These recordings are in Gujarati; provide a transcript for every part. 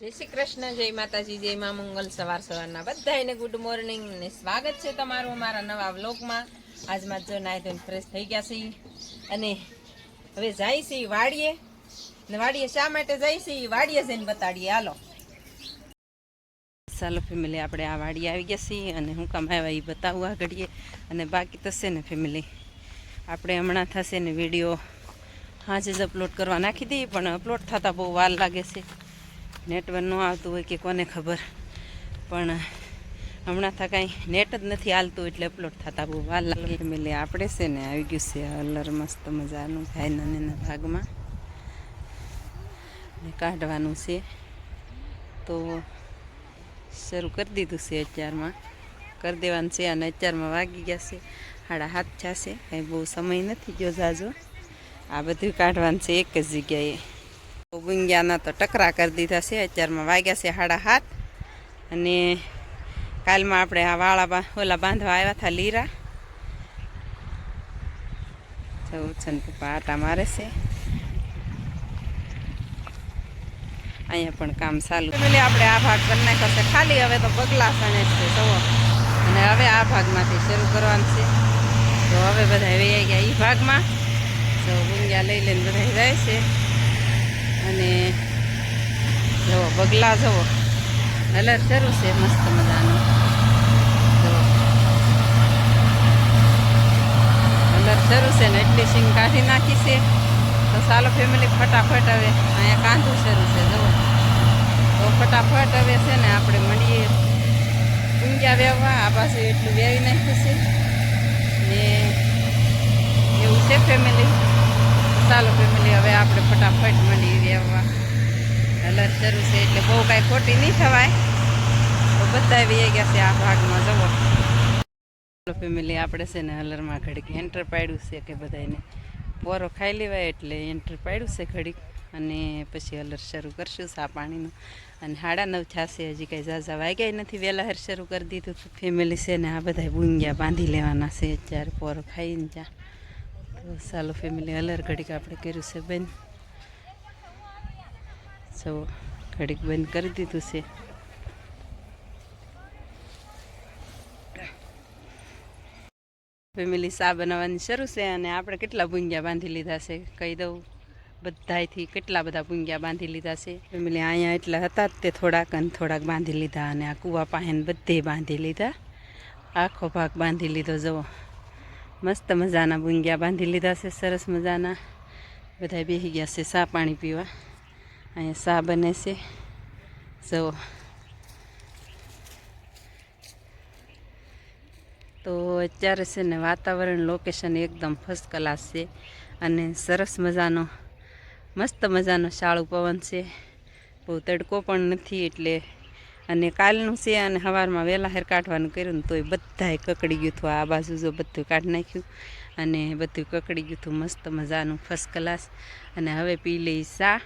જય શ્રી કૃષ્ણ, જય માતાજી, જય મા મંગલ સવાર સવારના બધાને ગુડ મોર્નિંગ ને સ્વાગત છે તમારું અમારા નવા વ્લોગમાં આજમાં જો નાય ધોઈને ફ્રેશ થઈ ગયા છીએ અને હવે જાય છે વાડીએ. ને વાડીએ શા માટે જાય છે વાડીએ જઈને બતાડીએ. હાલો. ચાલો ફેમિલી આપણે આ વાડી આવી ગયા છીએ અને હું કામ આવ્યા એ બતાવું આ ઘડીએ અને બાકી થશે ને ફેમિલી આપણે હમણાં થશે ને વીડિયો હાજે જ અપલોડ કરવા નાખી દઈએ, પણ અપલોડ થતાં બહુ વાર લાગે છે. નેટવર્ક ન આવતું હોય કે કોને ખબર. પણ હમણાં થા કાંઈ નેટ જ નથી હાલતું એટલે અપલોડ થતા બહુ વાર લાગે. ફેમિલી આપણે છે ને આવી ગયું છે અલર મસ્ત મજાનું થાય નાના ભાગમાં. ને કાઢવાનું છે. તો શરૂ કરી દીધું છે અત્યારમાં. કરી દેવાનું છે અને અત્યારમાં વાગી ગયા છે. સાડા હાથ છાશે કાંઈ બહુ સમય નથી ગયો જાજો. આ બધું કાઢવાનું છે એક જ જગ્યાએ. ગુંગિયાના તો ટકરા કરી દીધા છે. અત્યારમાં વાગ્યા છે સાડા હાથ અને કાલમાં આપણે આ વાળા ઓલા બાંધવા આવ્યા હતા લીરા. ઉછન પપ્પા આટા મારે છે. અહીંયા પણ કામ ચાલુ. આપણે આ ભાગ કરી નાખ્યો છે. ખાલી હવે તો પગલા સણે છે સવો અને હવે આ ભાગમાંથી શરૂ કરવાનું છે. તો હવે બધા વૈયા ગયા એ ભાગમાં. તો ગુંગ્યા લઈ લઈને બધા જાય છે. અને જવો બગલા જવો. કલર જરૂર છે, મસ્ત મજાનું. કલર શરૂ છે ને, એટલી સિંગ કાઢી નાખી છે. તો ચાલો ફેમિલી ફટાફટ હવે અહીંયા કાંધું શરૂ છે, જુઓ. તો ફટાફટ હવે છે ને, આપણે મળીએ ઊંઘ્યા વેવવા આ પાસે એટલું વેવી નાખ્યું છે. ને એવું છે ફેમિલી ચાલો ફેમિલી હવે આપણે ફટાફટ મળી આવવા કલર શરૂ છે એટલે બહુ કાંઈ ખોટી નહીં થવાય. તો બધા વી ગયા છે આ ભાગમાં જવો. ચાલો ફેમિલી આપણે છે ને હલરમાં ઘડીક એન્ટર પાડ્યું છે કે બધાને પોરો ખાઈ લેવાય એટલે એન્ટર પાડ્યું છે ઘડીક. અને પછી હલર શરૂ કરશું સા પાણીનું. અને સાડા નવ થશે, હજી કાંઈ ઝાઝા વાગ્યા નથી. વહેલા હર શરૂ કરી દીધું ફેમિલી છે ને આ બધા બુંગિયા બાંધી લેવાના છે. અત્યારે પોરો ખાઈને ત્યાં તો ફેમિલી અલર ઘડીક આપણે કર્યું છે બંધ. જો ઘડીક બંધ કરી દીધું છે. ફેમિલી સા બનાવવાની શરૂ છે અને આપણે કેટલા ભૂંગ્યા બાંધી લીધા છે કહી દઉં. બધાયથી કેટલા બધા ભૂંગ્યા બાંધી લીધા છે. ફેમિલી અહીંયા એટલા હતા જ તે થોડાક અને થોડાક બાંધી લીધા અને આ કૂવા પાહેને બધે બાંધી લીધા. આખો ભાગ બાંધી લીધો, જુઓ. મસ્ત મજાના બુંગિયા બાંધી લીધા છે, સરસ મજાના. બધા બેસી ગયા છે સા પાણી પીવા. અહીંયા સા બને છે. જવો તો અત્યારે છે ને વાતાવરણ લોકેશન એકદમ ફર્સ્ટ ક્લાસ છે અને સરસ મજાનો, મસ્ત મજાનો શાળું પવન છે. બહુ તડકો પણ નથી એટલે અને કાલનું છે અને સવારમાં વહેલા હેર કાઢવાનું કર્યું ને તોય બધાએ કકડી ગયું હતું. આ બાજુ જો બધું કાઢી નાખ્યું અને બધું કકડી ગયું હતું. મસ્ત મજાનું ફર્સ્ટ ક્લાસ અને હવે પી લઈ ચા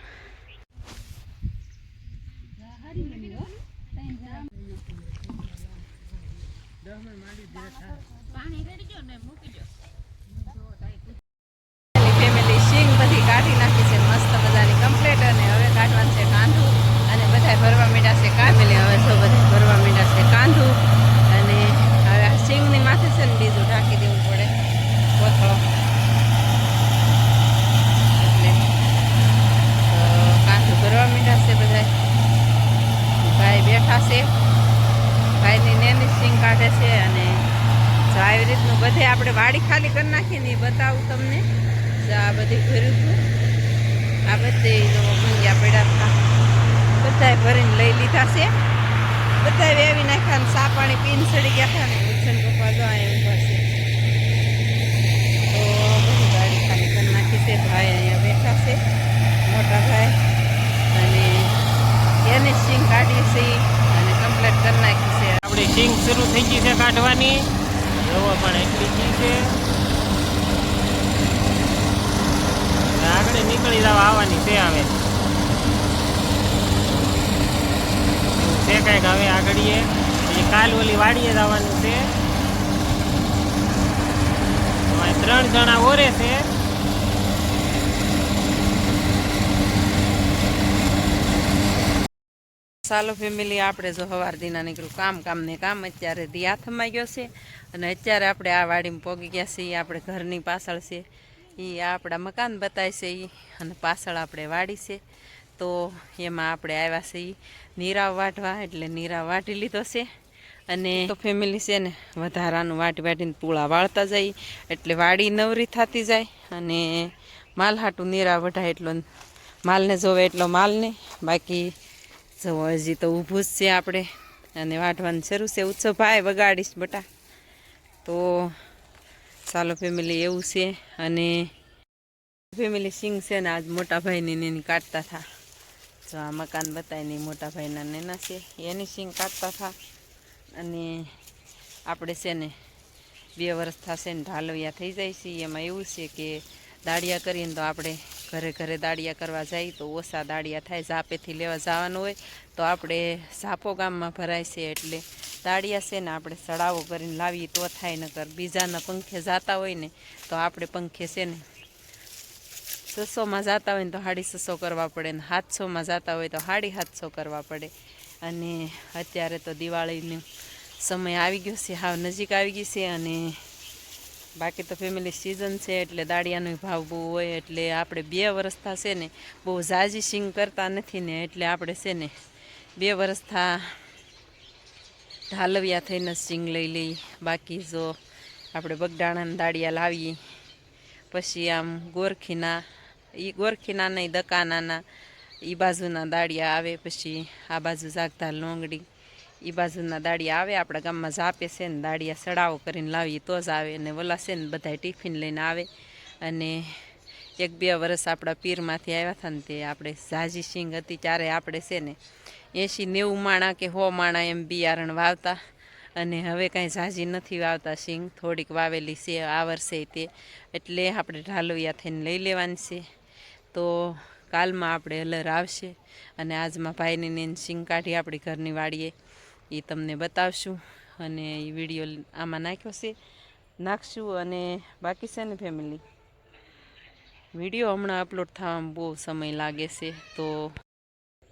ફેમિલી શીંગ બધી કાઢી નાખી છે મસ્ત મજાની કમ્પ્લીટ અને હવે કાઢવાનું છે કાંધું અને બધા ભરવા માંડ્યા છે કાંધલી હવે તો બધા ભરવા માંડ્યા છે કાંધું અને હવે આ શીંગની માથે છે ને બીજું ઢાંકી દેવું પડે કોથળો એટલે તો કાંધું ભરવા માંડ્યા છે બધા ભાઈ બેઠા છે ભાઈની નેની સિંગ કાઢે છે અને જો આવી રીતનું બધે આપણે વાડી ખાલી કરી નાખીએ ને એ બતાવું તમને. જો આ બધી ભર્યું હતું. આ બધે જો ભૂંગ્યા પડ્યા હતા. બધાએ ભરીને લઈ લીધા છે. બધા વેવી નાખ્યા ને સા પાણી પીન સડી ગયા હતા ને ઉછન પપ્પા જો અહીંયા ઊભા છે તો બધી ગાડી ખાલી કરી નાખી છે. ભાઈ અહીંયા બેઠા છે. મોટા ભાઈ. અને એને સિંગ કાઢી છે. અને કમ્પ્લીટ કરી નાખી છે. આપણી સિંગ શરૂ થઈ ગઈ છે કાઢવાની. જોવો પણ એટલી જી છે. આગળ નીકળી જવા આવવાની છે હવે. છે કંઈક હવે આગળીએ. પછી કાલ ઓલી વાડીએ જવાનું છે. ત્રણ જણા ઓરે છે. સાલો ફેમિલી, આપણે જો સવાર દીના નીકળ્યું કામ કામ ને કામ. અત્યારે દી હાથમાં ગયો છે અને અત્યારે આપણે આ વાડીમાં પોગી ગયા છીએ. આપણે ઘરની પાછળ છે. એ આપણા મકાન બતાય છે એ અને પાછળ આપણે વાડી છે. તો એમાં આપણે આવ્યા છે એ નીરાવ વાટવા એટલે નીરાવ વાટી લીધો છે. અને તો ફેમિલી છે ને, વધારાનું વાટી વાટીને પૂળા વાળતા જાય. એટલે વાડી નવરી થતી જાય અને માલ હાટું નીરા વઢાય એટલો માલને જોવે એટલો માલને. બાકી જો હજી તો ઊભું જ છે આપણે. અને વાટવાનું શરૂ છે. ઉત્સવ ભાઈ વગાડીશ બટા. તો ચાલો ફેમિલી એવું છે અને ફેમિલી સિંગ છે ને આજ મોટા ભાઈની ને એની કાઢતા થા. જો આ મકાન બતાવીને નહીં મોટા નેના છે. એની સિંગ કાઢતા થા. અને આપણે છે ને બે વર્ષ થશે ને ઢાલવિયા થઈ જાય છે. એમાં એવું છે કે દાળિયા કરીને તો આપણે ઘરે ઘરે દાળિયા કરવા જાય તો ઓછા દાળિયા થાય, ઝાપેથી લેવા જવાનું હોય તો આપણે ઝાપો ગામમાં ભરાય છે એટલે દાળિયા છે ને આપણે સડાવો કરીને લાવીએ તો થાય, નકર બીજાના પંખે જાતા હોય ને તો આપણે પંખે છે ને છસોમાં જતા હોય ને તો સાડી છસો કરવા પડે ને સાતસોમાં જતા હોય તો સાડી સાતસો કરવા પડે. અને અત્યારે તો દિવાળીનો સમય આવી ગયો છે, હાવ નજીક આવી ગઈ છે અને બાકી તો ફેમિલી સિઝન છે એટલે દાળિયાનો ભાવ બહુ હોય એટલે આપણે બે વર્ષથા છે ને, બહુ ઝાઝી સિંગ કરતા નથી ને એટલે આપણે છે ને બે વર્ષથા ઢાલવિયા થઈને સિંગ લઈ લઈ. બાકી જો આપણે બગડાણાના દાળિયા લાવીએ, પછી આમ ગોરખીના એ ગોરખીના નહીં, દકાનાના એ બાજુના દાળિયા આવે, પછી આ બાજુ જાગતા લોંગડી એ બાજુના દાડિયા આવે, આપણા ગામમાં જાપે છે ને દાડિયા સડાવો કરીને લાવીએ તો જ આવે અને વલા છે ને બધાય ટિફિન લઈને આવે. અને એક બે વર્ષ આપણા પીરમાંથી આવ્યા હતા ને તે આપણે ઝાઝી સિંગ હતી ત્યારે આપણે છે ને એંશી નેવું માણા કે હો માણા એમ બિયારણ વાવતા અને હવે કાંઈ ઝાઝી નથી વાવતા સિંગ, થોડીક વાવેલી છે આ વર્ષે તે. એટલે આપણે ઢાલવિયા થઈને લઈ લેવાની છે. તો કાલમાં આપણે અલર આવશે અને આજમાં ભાઈની નેન સિંગ કાઢી આપણી ઘરની વાડીએ એ તમને બતાવશું અને એ વીડિયો આમાં નાખ્યો છે. નાખશું અને બાકી છે ને ફેમિલી વીડિયો હમણાં અપલોડ થવામાં બહુ સમય લાગે છે, તો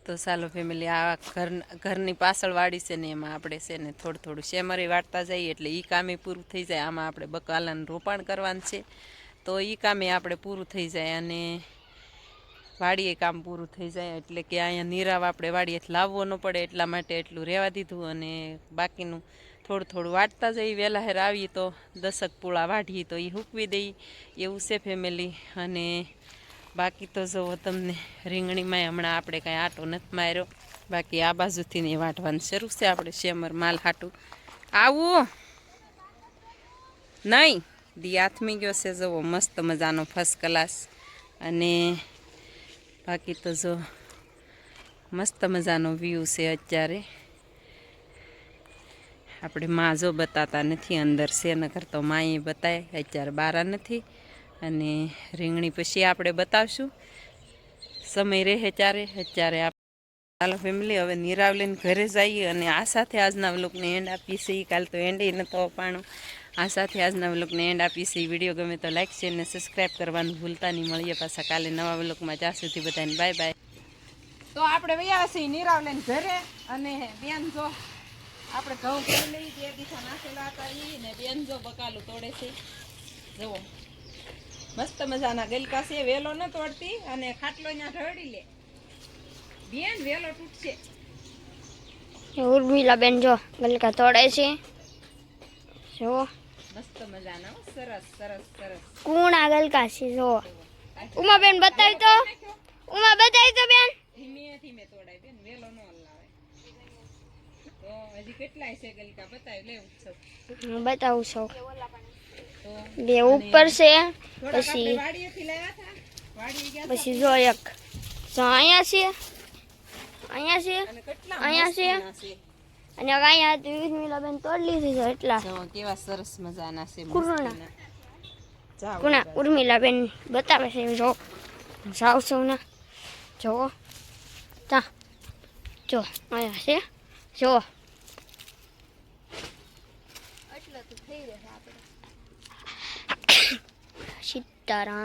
તો ચાલો ફેમિલી આ ઘર ઘરની પાછળ વાડી છે ને એમાં આપણે છે ને થોડું થોડું શેમરી વાટતા જઈએ એટલે એ કામે પૂરું થઈ જાય. આમાં આપણે બકાલાનું રોપાણ કરવાનું છે, તો એ કામે આપણે પૂરું થઈ જાય અને વાડીએ કામ પૂરું થઈ જાય એટલે કે અહીંયા નીરાવ આપણે વાડીએથી લાવવો ન પડે એટલા માટે એટલું રહેવા દીધું અને બાકીનું થોડું થોડું વાટતા જઈએ. વહેલા હેર આવીએ તો દસક પૂળા વાઢીએ તો એ હૂકવી દઈએ. એવું છે ફેમિલી અને બાકી તો જુઓ તમને રીંગણીમાં હમણાં આપણે કાંઈ આટો નથી માર્યો. બાકી આ બાજુથી ને વાટવાનું શરૂ છે આપણે શેમર માલ હાટું. આવું. નહીં, દી આથમી ગયો છે જવો મસ્ત મજાનો ફર્સ્ટ ક્લાસ અને બાકી તો જો મસ્ત મજાનો વ્યૂ છે અત્યારે. આપણે માં જો બતાતા નથી, અંદર છે, નકર તો માએ બતાય. અત્યારે બારા નથી અને રીંગણી પછી આપણે બતાવશું. સમય રહે ત્યારે. અત્યારે આપણે ફેમિલી હવે નીરાવ લઈને ઘરે જઈએ અને આ સાથે આજના વ્લોગને એન્ડ આપીએ છીએ. કાલ તો એન્ડ નહોતો અપાણો. આ સાથે આજના વ્લોગને એન્ડ આપીએ છીએ. વીડિયો ગમે તો લાઇક શેર અને સબસ્ક્રાઈબ કરવાનું ભૂલતા નહીં. મળીએ પાછા કાલે નવા વ્લોગમાં. ત્યાં સુધી બધાને બાય બાય તો આપણે વૈયા છીએ નીરાવ લઈને ઘરે અને બેન જો આપણે ઘઉં કરી લઈ બે દીઠા નાખેલા હતા એ ને બેન જો બકાલું તોડે છે. જુઓ. મસ્ત મજાના ગલકા છે. વેલો ન તોડતી અને ખાટલો ત્યાં ઢળી લે. બેન વેલો તૂટશે. ઉર્મિલા બેન જો ગલકા તોડે છે. જો મસ્ત મજાના સરસ સરસ સરસ. કોણ આગળ છે જો. ઉમા બેન બતાવી તો. ઉમા બતાવી તો બેન. ધીમે ધીમે તોડાય બેન વેલો નો હલાવે તો હજી કેટલાય છે ગલકા? બતાવી લે ઉત્સવ. હું બતાવું છું. બે ઉપર છે પછી વાડીએથી લાવ્યા હતા. પછી જો એક. અહીંયા છે. અહીંયા છે. અહીંયા છે? અને અહીંયા તો ઉર્મિલા બેન તોડી લીધી છે એટલા કેવા સરસ મજાના છે કુરુણા કુણા ઉર્મિલા બેન બતાવે છે જો. જાવ સૌના. ને જો. તા. જો અહીંયા છે. જો. સીતારામ.